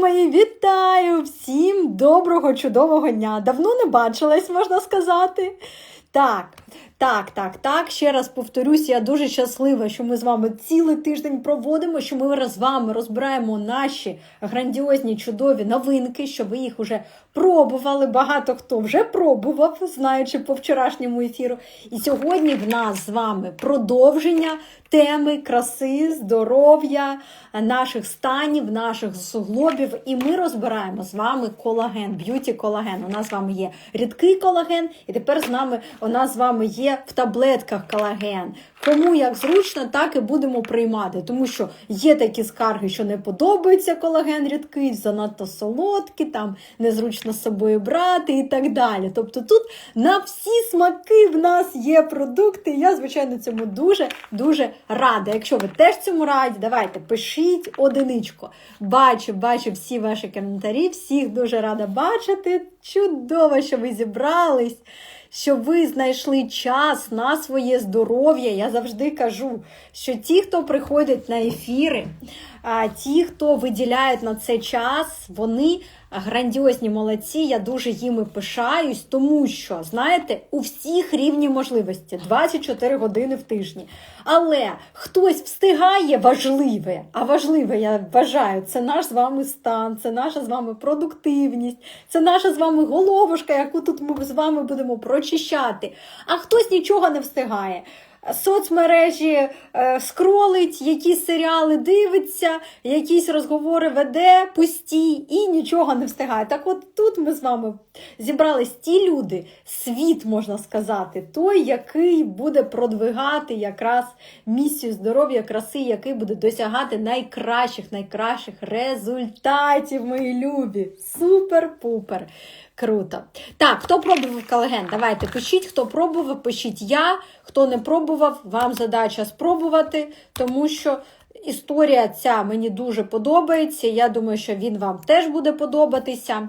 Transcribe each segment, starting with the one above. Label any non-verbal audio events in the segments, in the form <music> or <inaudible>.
мої, вітаю! Всім доброго, чудового дня! Давно не бачилась, можна сказати. Так, так, так, так. Ще раз повторюсь, я дуже щаслива, що ми з вами цілий тиждень проводимо, що ми з вами розбираємо наші грандіозні чудові новинки, що ви їх вже пробували. Багато хто вже пробував, знаючи по вчорашньому ефіру. І сьогодні в нас з вами продовження теми краси, здоров'я, наших станів, наших суглобів. І ми розбираємо з вами колаген, б'юті колаген. У нас з вами є рідкий колаген, і тепер з нами у нас з вами є в таблетках колаген. Кому як зручно, так і будемо приймати, тому що є такі скарги, що не подобається колаген рідкий, занадто солодкий, там незручно з собою брати і так далі. Тобто тут на всі смаки в нас є продукти. Я, звичайно, цьому дуже-дуже рада. Якщо ви теж цьому раді, давайте пишіть одиничку. Бачу, бачу всі ваші коментарі, всіх дуже рада бачити. Чудово, що ви зібрались що ви знайшли час на своє здоров'я. Я завжди кажу, що ті, хто приходять на ефіри, ті, хто виділяють на це час, вони грандіозні молодці. Я дуже їми пишаюсь, тому що, знаєте, у всіх рівні можливості 24 години в тижні. Але хтось встигає важливе, а важливе, я вважаю, це наш з вами стан, це наша з вами продуктивність, це наша з вами головушка, яку тут ми з вами будемо прочищати. А хтось нічого не встигає соцмережі е, скролить, якісь серіали дивиться, якісь розговори веде пусті і нічого не встигає. Так от тут ми з вами зібрались ті люди, світ, можна сказати, той, який буде продвигати якраз місію здоров'я, краси, який буде досягати найкращих, найкращих результатів, мої любі. Супер-пупер! Круто. Так, хто пробував колаген? Давайте пишіть, хто пробував, пишіть я. Хто не пробував, вам задача спробувати, тому що історія ця мені дуже подобається. Я думаю, що він вам теж буде подобатися.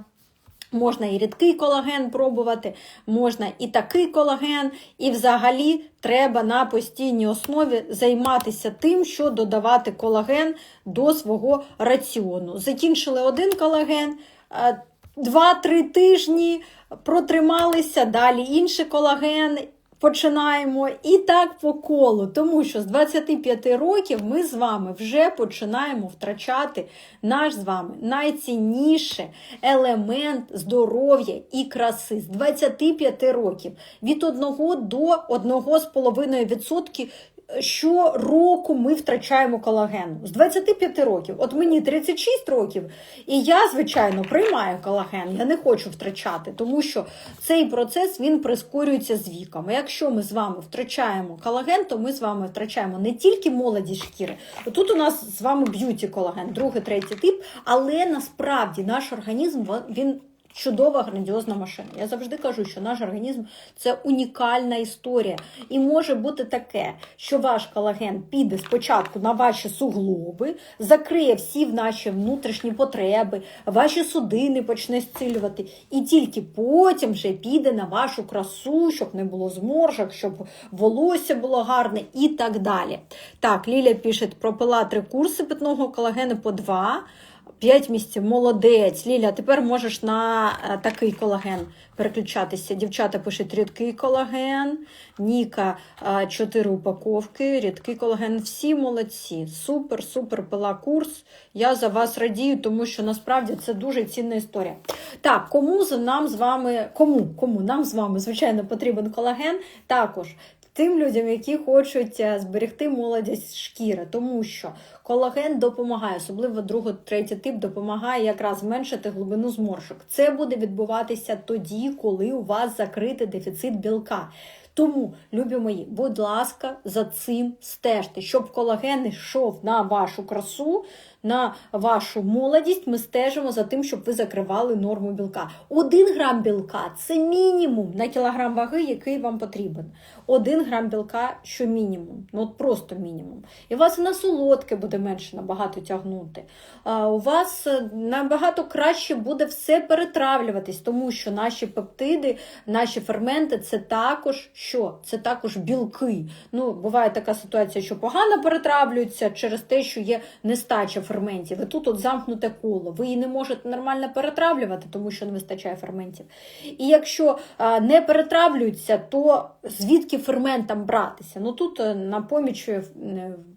Можна і рідкий колаген пробувати, можна і такий колаген, і взагалі треба на постійній основі займатися тим, що додавати колаген до свого раціону. Закінчили один колаген. 2-3 тижні протрималися, далі. Інший колаген. Починаємо. І так по колу, тому що з 25 років ми з вами вже починаємо втрачати наш з вами найцінніший елемент здоров'я і краси. З 25 років. Від 1 до 1,5% щороку ми втрачаємо колаген. З 25 років. От мені 36 років, і я, звичайно, приймаю колаген. Я не хочу втрачати, тому що цей процес він прискорюється з віком. Якщо ми з вами втрачаємо колаген, то ми з вами втрачаємо не тільки молодість шкіри. Тут у нас з вами б'юті колаген, другий, третій тип, але насправді наш організм він чудова грандіозна машина. Я завжди кажу, що наш організм це унікальна історія. І може бути таке, що ваш колаген піде спочатку на ваші суглоби, закриє всі наші внутрішні потреби, ваші судини почне зцілювати, і тільки потім вже піде на вашу красу, щоб не було зморшок, щоб волосся було гарне і так далі. Так, Ліля пише, пропила три курси питного колагену по два. 5 місяців, молодець. Ліля, тепер можеш на е, такий колаген переключатися. Дівчата пишуть рідкий колаген, Ніка 4 е, упаковки, рідкий колаген. Всі молодці. Супер, супер пила курс. Я за вас радію, тому що насправді це дуже цінна історія. Так, кому нам з вами, кому, кому нам з вами, звичайно, потрібен колаген, також тим людям, які хочуть е, зберегти молодість шкіри, тому що колаген допомагає, особливо другий, третій тип допомагає якраз зменшити глибину зморшок. Це буде відбуватися тоді, коли у вас закритий дефіцит білка. Тому, любі мої, будь ласка, за цим стежте, щоб колаген йшов на вашу красу, на вашу молодість. Ми стежимо за тим, щоб ви закривали норму білка. Один грам білка це мінімум на кілограм ваги, який вам потрібен. Один грам білка, що мінімум. Ну от просто мінімум. І у вас на солодке буде менше набагато тягнути. А У вас набагато краще буде все перетравлюватись, тому що наші пептиди, наші ферменти це також що? Це також білки. Ну, Буває така ситуація, що погано перетравлюються через те, що є нестача ферментів ферментів. І тут от замкнуте коло. Ви її не можете нормально перетравлювати, тому що не вистачає ферментів. І якщо не перетравлюються, то звідки ферментам братися? Ну тут е, на поміч е,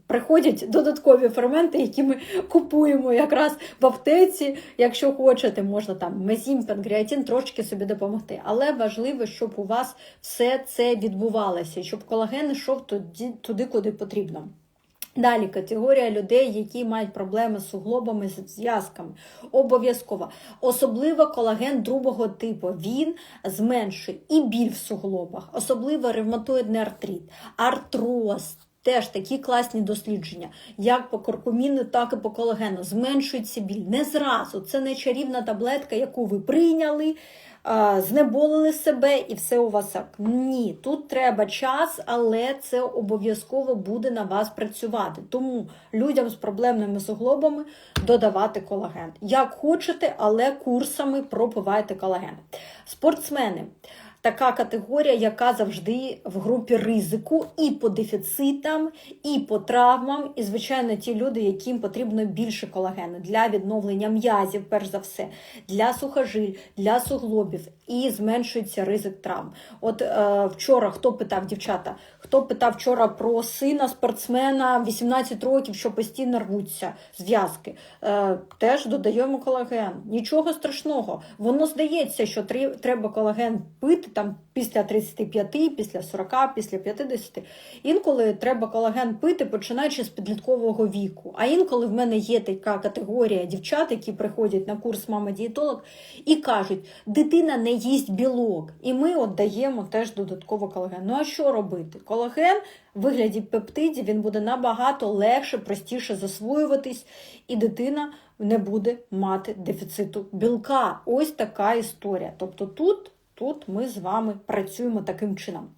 приходять додаткові ферменти, які ми купуємо якраз в аптеці. Якщо хочете, можна там мезім, панкреатин трошки собі допомогти. Але важливо, щоб у вас все це відбувалося, щоб колаген йшов туди куди потрібно. Далі категорія людей, які мають проблеми з суглобами, з зв'язками. Обов'язково. Особливо колаген другого типу. Він зменшує і біль в суглобах, особливо ревматоїдний артрит, артроз. Теж такі класні дослідження, як по куркуміну, так і по колагену. Зменшується біль. Не зразу. Це не чарівна таблетка, яку ви прийняли, знеболили себе і все у вас. Ні, тут треба час, але це обов'язково буде на вас працювати. Тому людям з проблемними суглобами додавати колаген. Як хочете, але курсами пропивайте колаген. Спортсмени. Така категорія, яка завжди в групі ризику і по дефіцитам, і по травмам, і, звичайно, ті люди, яким потрібно більше колагену для відновлення м'язів, перш за все, для сухожиль, для суглобів, і зменшується ризик травм. От е, вчора хто питав, дівчата, хто питав вчора про сина спортсмена 18 років, що постійно рвуться зв'язки, е, теж додаємо колаген. Нічого страшного. Воно здається, що треба колаген пити там після 35, після 40, після 50. Інколи треба колаген пити, починаючи з підліткового віку. А інколи в мене є така категорія дівчат, які приходять на курс мама-дієтолог і кажуть, дитина не їсть білок. І ми от даємо теж додатково колаген. Ну а що робити? Колаген в вигляді пептидів він буде набагато легше, простіше засвоюватись, і дитина не буде мати дефіциту білка. Ось така історія. Тобто тут. Тут ми з вами працюємо таким чином.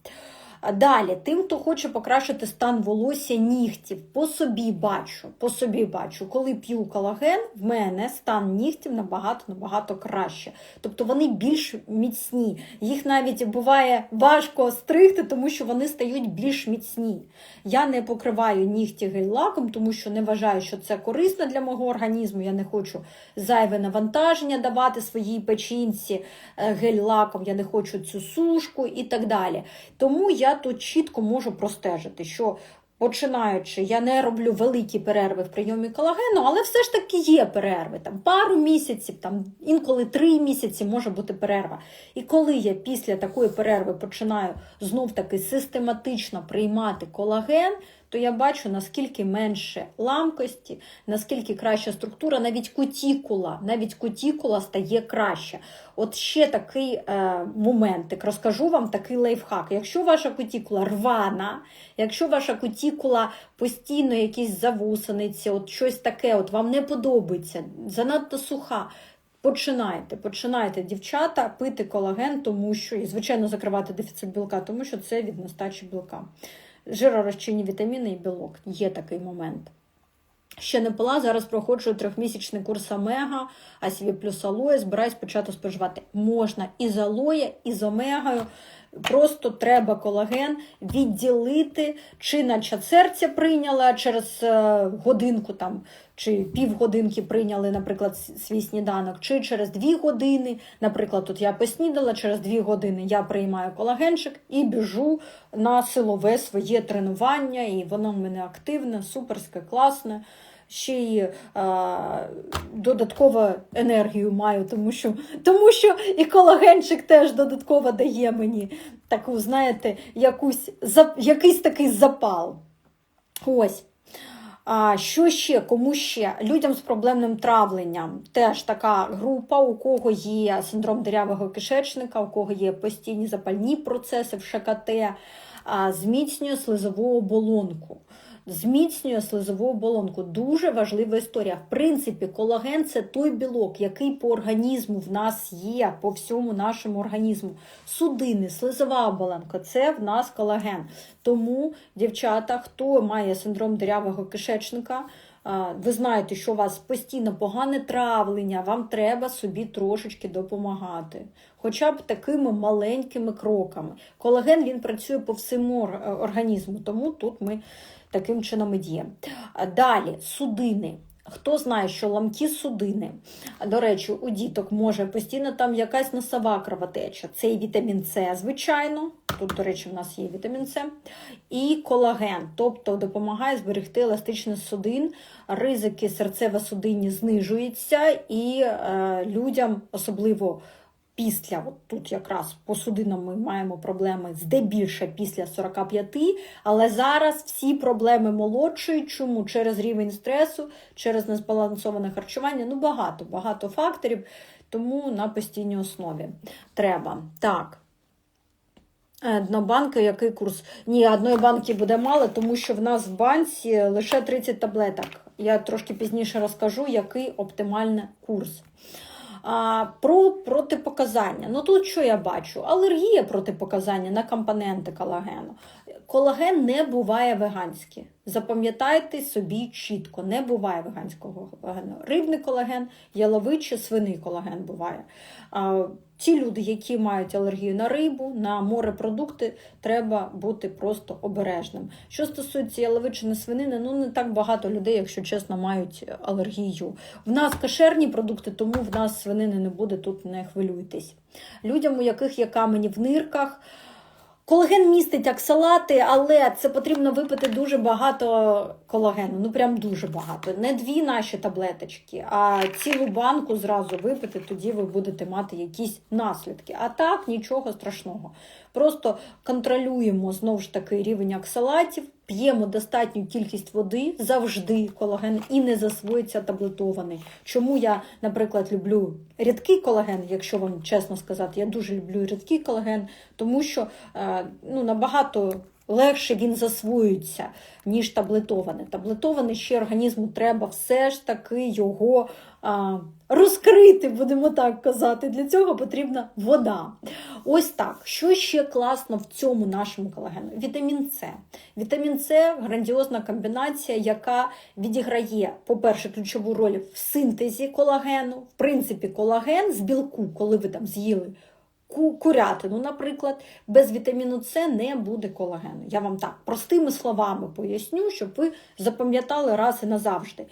Далі, тим, хто хоче покращити стан волосся нігтів, по собі бачу, по собі бачу, коли п'ю колаген, в мене стан нігтів набагато-набагато краще. Тобто вони більш міцні. Їх навіть буває важко стригти, тому що вони стають більш міцні. Я не покриваю нігті гель-лаком, тому що не вважаю, що це корисно для мого організму. Я не хочу зайве навантаження давати своїй печінці е, гель-лаком, я не хочу цю сушку і так далі. Тому я тут чітко можу простежити, що починаючи, я не роблю великі перерви в прийомі колагену, але все ж таки є перерви. Там пару місяців, там інколи три місяці може бути перерва. І коли я після такої перерви починаю знов таки систематично приймати колаген, то я бачу, наскільки менше ламкості, наскільки краща структура, навіть кутікула, навіть кутікула стає краще. От ще такий е, моментик, розкажу вам такий лайфхак. Якщо ваша кутікула рвана, якщо ваша кутікула постійно якісь завусениці, от щось таке, от вам не подобається, занадто суха. Починайте, починайте, дівчата, пити колаген, тому що, і, звичайно, закривати дефіцит білка, тому що це від нестачі білка. Жиророзчинні вітаміни і білок. Є такий момент. Ще не пила, зараз проходжу трьохмісячний курс омега, асіві плюс алоє, збираюсь почати споживати. Можна і з алоє, і з омегою. Просто треба колаген відділити, чи наче серця прийняла через е, годинку там, чи півгодинки прийняли, наприклад, свій сніданок, чи через дві години. Наприклад, тут я поснідала, через дві години я приймаю колагенчик і біжу на силове своє тренування, і воно в мене активне, суперське, класне. Ще й е, додаткову енергію маю, тому що, тому що і колагенчик теж додатково дає мені таку, знаєте, якусь, за- якийсь такий запал. Ось. А що ще? Кому ще? Людям з проблемним травленням. Теж така група, у кого є синдром дирявого кишечника, у кого є постійні запальні процеси в ШКТ, зміцнює слизову оболонку. Зміцнює слизову оболонку. Дуже важлива історія. В принципі, колаген це той білок, який по організму в нас є, по всьому нашому організму. Судини, слизова оболонка це в нас колаген. Тому, дівчата, хто має синдром дирявого кишечника, ви знаєте, що у вас постійно погане травлення, вам треба собі трошечки допомагати. Хоча б такими маленькими кроками. Колаген він працює по всьому організму, тому тут ми таким чином і діємо. А Далі судини. Хто знає, що ламкі судини, до речі, у діток може постійно там якась носова кровотеча. Це і вітамін С, звичайно. Тут, до речі, в нас є вітамін С, і колаген, тобто допомагає зберегти еластичність судин, ризики серцево-судинні знижуються, і е, людям, особливо після, от тут якраз по судинам ми маємо проблеми здебільше після 45, але зараз всі проблеми молодшої. Чому? Через рівень стресу, через незбалансоване харчування. Ну, багато, багато факторів, тому на постійній основі треба. Так. Е, Одна який курс? Ні, одної банки буде мало, тому що в нас в банці лише 30 таблеток. Я трошки пізніше розкажу, який оптимальний курс. Про протипоказання. Ну тут що я бачу? Алергія протипоказання на компоненти колагену. Колаген не буває веганський. Запам'ятайте собі чітко, не буває веганського колагену. Рибний колаген, яловичий, свиний колаген буває. А, Ті люди, які мають алергію на рибу, на морепродукти, треба бути просто обережним. Що стосується яловичини свинини, ну не так багато людей, якщо чесно, мають алергію. В нас кашерні продукти, тому в нас свинини не буде, тут не хвилюйтесь. Людям, у яких є камені в нирках. Колаген містить оксалати, але це потрібно випити дуже багато колагену. Ну прям дуже багато. Не дві наші таблеточки, а цілу банку зразу випити, тоді ви будете мати якісь наслідки. А так, нічого страшного. Просто контролюємо знову ж таки рівень оксалатів, п'ємо достатню кількість води, завжди колаген і не засвоїться таблетований. Чому я, наприклад, люблю рідкий колаген, якщо вам чесно сказати, я дуже люблю рідкий колаген, тому що е, ну, набагато. Легше він засвоюється, ніж таблетований. Таблетований ще організму треба все ж таки його розкрити, будемо так казати. Для цього потрібна вода. Ось так. Що ще класно в цьому нашому колагену? Вітамін С. Вітамін С грандіозна комбінація, яка відіграє, по-перше, ключову роль в синтезі колагену. В принципі, колаген з білку, коли ви там з'їли курятину, наприклад, без вітаміну С не буде колагену. Я вам так простими словами поясню, щоб ви запам'ятали раз і назавжди.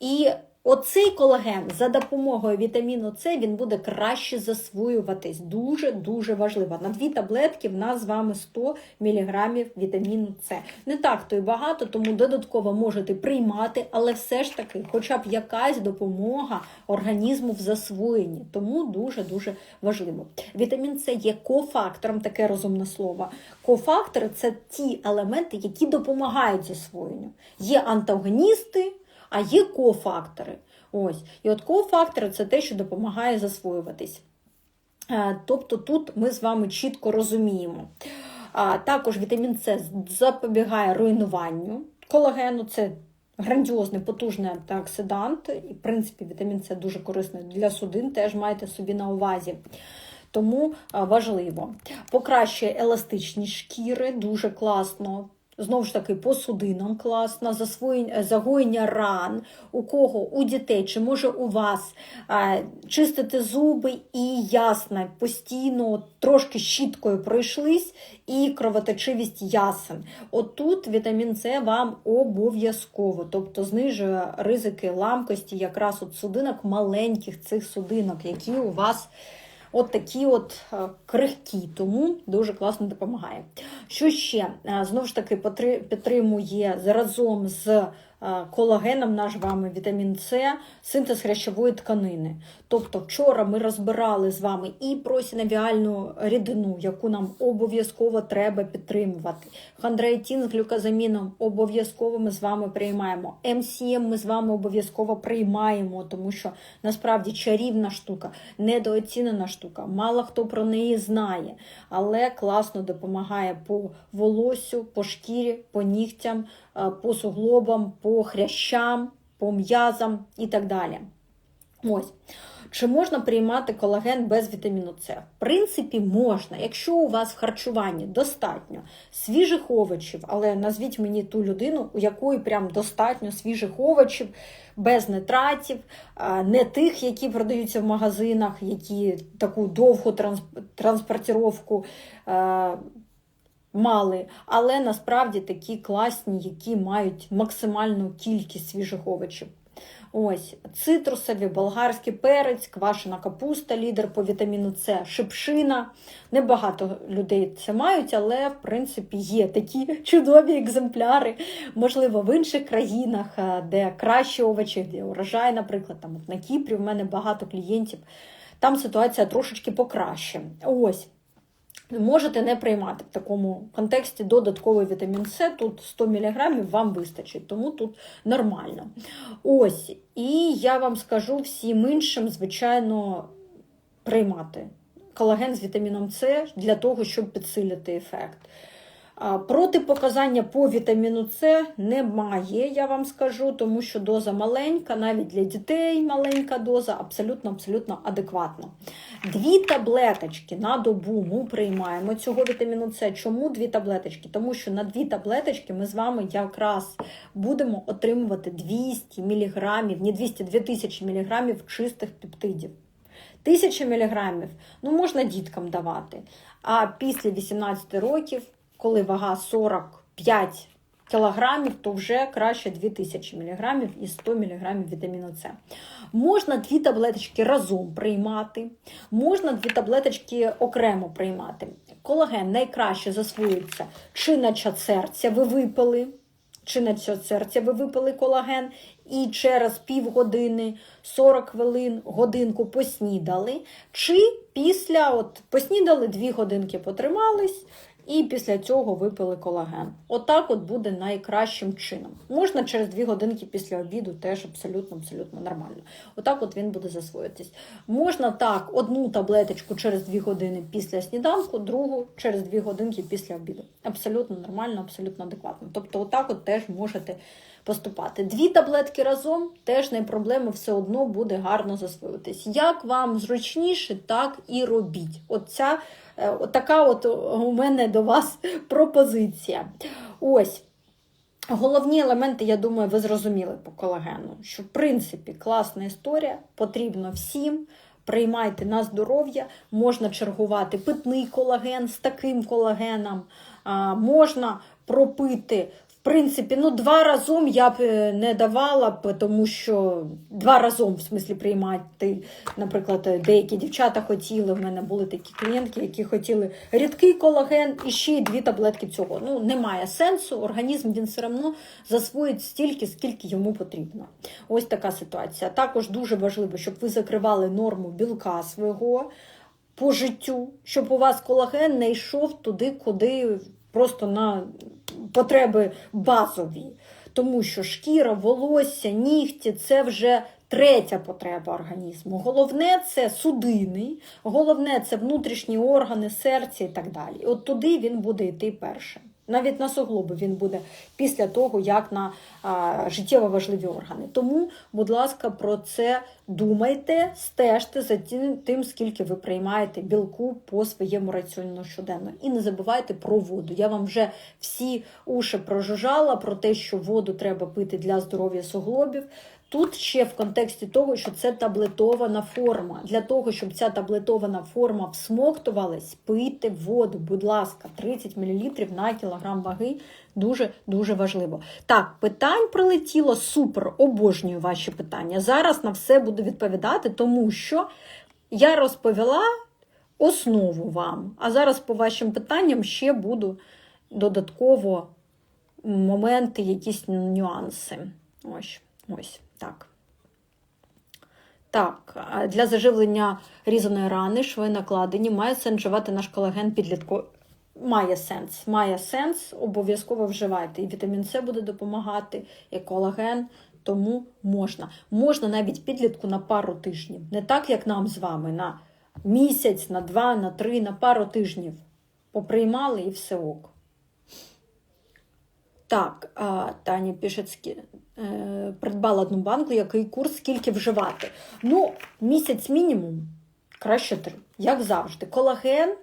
І Оцей колаген за допомогою вітаміну С він буде краще засвоюватись. Дуже-дуже важливо. На дві таблетки в нас з вами 100 мг вітаміну С. Не так то й багато, тому додатково можете приймати, але все ж таки, хоча б якась допомога організму в засвоєнні. Тому дуже-дуже важливо. Вітамін С є кофактором, таке розумне слово. Кофактори це ті елементи, які допомагають засвоєнню. Є антагоністи а є кофактори. Ось. І от кофактори це те, що допомагає засвоюватись. Е, тобто тут ми з вами чітко розуміємо. Також вітамін С запобігає руйнуванню колагену. Це грандіозний, потужний антиоксидант. І, в принципі, вітамін С дуже корисний для судин, теж майте собі на увазі. Тому важливо. Покращує еластичність шкіри, дуже класно. Знову ж таки, по судинам класно, загоєння ран, у кого? У дітей, чи може у вас чистити зуби і ясно, постійно трошки щіткою пройшлись, і кровоточивість ясен. Отут вітамін С вам обов'язково, тобто знижує ризики ламкості якраз от судинок, маленьких цих судинок, які у вас от такі от е, крихкі, тому дуже класно допомагає. Що ще? Е, знову ж таки, підтримує разом з колагеном наш вами вітамін С, синтез хрящової тканини. Тобто, вчора ми розбирали з вами і просінавіальну рідину, яку нам обов'язково треба підтримувати. Хондроїтин з глюкозаміном обов'язково ми з вами приймаємо. МСМ ми з вами обов'язково приймаємо, тому що насправді чарівна штука, недооцінена штука. Мало хто про неї знає, але класно допомагає по волосю, по шкірі, по нігтям, е, по суглобам. по по хрящам, по м'язам і так далі. Ось. Чи можна приймати колаген без вітаміну С? В принципі, можна. Якщо у вас в харчуванні достатньо свіжих овочів, але назвіть мені ту людину, у якої прям достатньо свіжих овочів, без нитратів, не тих, які продаються в магазинах, які таку довгу транспортировку мали, але насправді такі класні, які мають максимальну кількість свіжих овочів. Ось цитрусові, болгарський перець, квашена капуста, лідер по вітаміну С, шипшина. Небагато людей це мають, але в принципі є такі <laughs> чудові екземпляри. Можливо, в інших країнах, е, де кращі овочі, де урожай, наприклад, там на Кіпрі в мене багато клієнтів. Там ситуація трошечки покраще. Ось. Можете не приймати в такому контексті додатковий вітамін С. Тут 100 мг вам вистачить, тому тут нормально. Ось. І я вам скажу всім іншим, звичайно, приймати колаген з вітаміном С для того, щоб підсилити ефект. Протипоказання по вітаміну С немає, я вам скажу, тому що доза маленька, навіть для дітей маленька доза, абсолютно абсолютно адекватна. Дві таблеточки на добу ми приймаємо цього вітаміну С. Чому дві таблеточки? Тому що на дві таблеточки ми з вами якраз будемо отримувати 200 мг, не 200, 2000 мг чистих пептидів. 1000 мг ну, можна діткам давати. А після 18 років, коли вага 45 кілограмів, то вже краще 2000 мг і 100 мг вітаміну С. Можна дві таблеточки разом приймати, можна дві таблеточки окремо приймати. Колаген найкраще засвоюється чи серця ви випили, чи серця ви випили колаген, і через півгодини, 40 хвилин, годинку поснідали, чи після от поснідали, 2 годинки потримались, і після цього випили колаген. Отак от буде найкращим чином. Можна через 2 годинки після обіду теж абсолютно абсолютно нормально. Отак от він буде засвоїтись. Можна так, одну таблеточку через 2 години після сніданку, другу через 2 годинки після обіду. Абсолютно нормально, абсолютно адекватно. Тобто, отак от теж можете поступати. Дві таблетки разом теж не проблема, все одно буде гарно засвоюватись. Як вам зручніше, так і робіть. Оця от така от у мене до вас <laughs> пропозиція. Ось. Головні елементи, я думаю, ви зрозуміли по колагену, що в принципі класна історія, потрібно всім. Приймайте на здоров'я, можна чергувати питний колаген з таким колагеном, можна пропити. В принципі, ну два разом я б е, не давала б, тому що два разом, в смислі, приймати, наприклад, деякі дівчата хотіли. В мене були такі клієнтки, які хотіли рідкий колаген і ще й дві таблетки цього. Ну, немає сенсу. Організм він все одно засвоїть стільки, скільки йому потрібно. Ось така ситуація. Також дуже важливо, щоб ви закривали норму білка свого по життю, щоб у вас колаген не йшов туди, куди просто на потреби базові. Тому що шкіра, волосся, нігті це вже третя потреба організму. Головне це судини, головне це внутрішні органи, серця і так далі. От туди він буде йти першим. Навіть на суглоби він буде після того, як на а, життєво важливі органи. Тому, будь ласка, про це думайте, стежте за тим, скільки ви приймаєте білку по своєму раціону щоденно. І не забувайте про воду. Я вам вже всі уші прожужжала про те, що воду треба пити для здоров'я суглобів. Тут ще в контексті того, що це таблетована форма. Для того, щоб ця таблетована форма всмоктувалась, пийте воду, будь ласка, 30 мл на кілограм ваги. Дуже-дуже важливо. Так, питань прилетіло супер, обожнюю ваші питання. Зараз на все буду відповідати, тому що я розповіла основу вам. А зараз по вашим питанням ще буду додатково моменти, якісь нюанси. Ось, ось. Так. Так, для заживлення різаної рани, шви накладені, має сенс вживати наш колаген підлітку. Має сенс, має сенс, обов'язково вживайте. І вітамін С буде допомагати, і колаген, тому можна. Можна навіть підлітку на пару тижнів. Не так, як нам з вами, на місяць, на два, на три, на пару тижнів. Поприймали і все ок. Так, Таня Пішецькі е, придбала одну банку, який курс, скільки вживати. Ну, місяць мінімум, краще три. Як завжди. Колаген,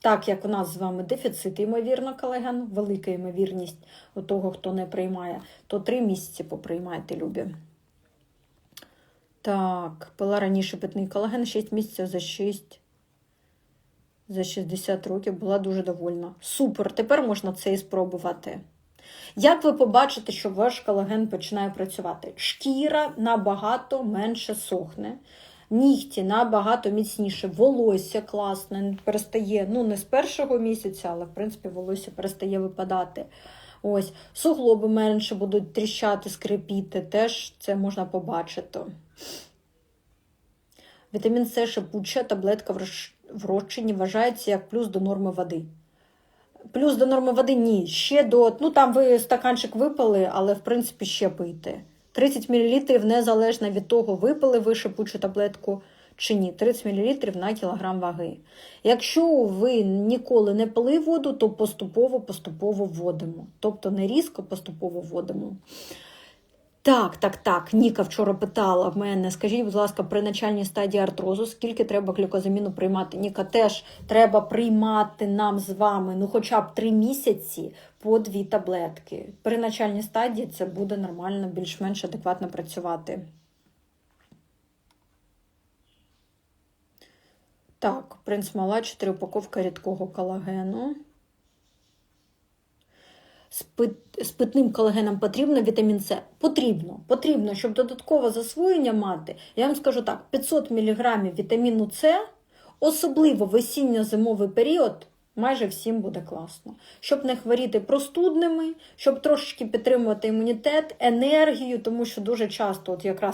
так як у нас з вами дефіцит, ймовірно, колаген, велика ймовірність у того, хто не приймає, то три місяці поприймайте, любі. Так, пила раніше питний колаген 6 місяців за 6. За 60 років була дуже довольна. Супер! Тепер можна це і спробувати. Як ви побачите, що ваш колаген починає працювати? Шкіра набагато менше сохне, нігті набагато міцніше, волосся класне, перестає, ну не з першого місяця, але в принципі волосся перестає випадати. Ось, суглоби менше будуть тріщати, скрипіти, теж це можна побачити. Вітамін С шипуча таблетка в розчині вважається як плюс до норми води. Плюс до норми води ні. Ще до. Ну там ви стаканчик випили, але в принципі ще пийте. 30 мл незалежно від того, випили ви шипучу таблетку чи ні. 30 мл на кілограм ваги. Якщо ви ніколи не пили воду, то поступово-поступово вводимо. Тобто не різко поступово вводимо. Так, так, так. Ніка вчора питала в мене. Скажіть, будь ласка, при начальній стадії артрозу, скільки треба глюкозаміну приймати? Ніка, теж треба приймати нам з вами ну хоча б три місяці по дві таблетки. При начальній стадії це буде нормально, більш-менш адекватно працювати. Так, принц мала, 4 упаковка рідкого колагену. З пит- питним колагеном потрібно вітамін С? Потрібно. Потрібно, щоб додаткове засвоєння мати. Я вам скажу так: 500 мг вітаміну С, особливо в осінньо-зимовий період, майже всім буде класно. Щоб не хворіти простудними, щоб трошечки підтримувати імунітет, енергію, тому що дуже часто, от якраз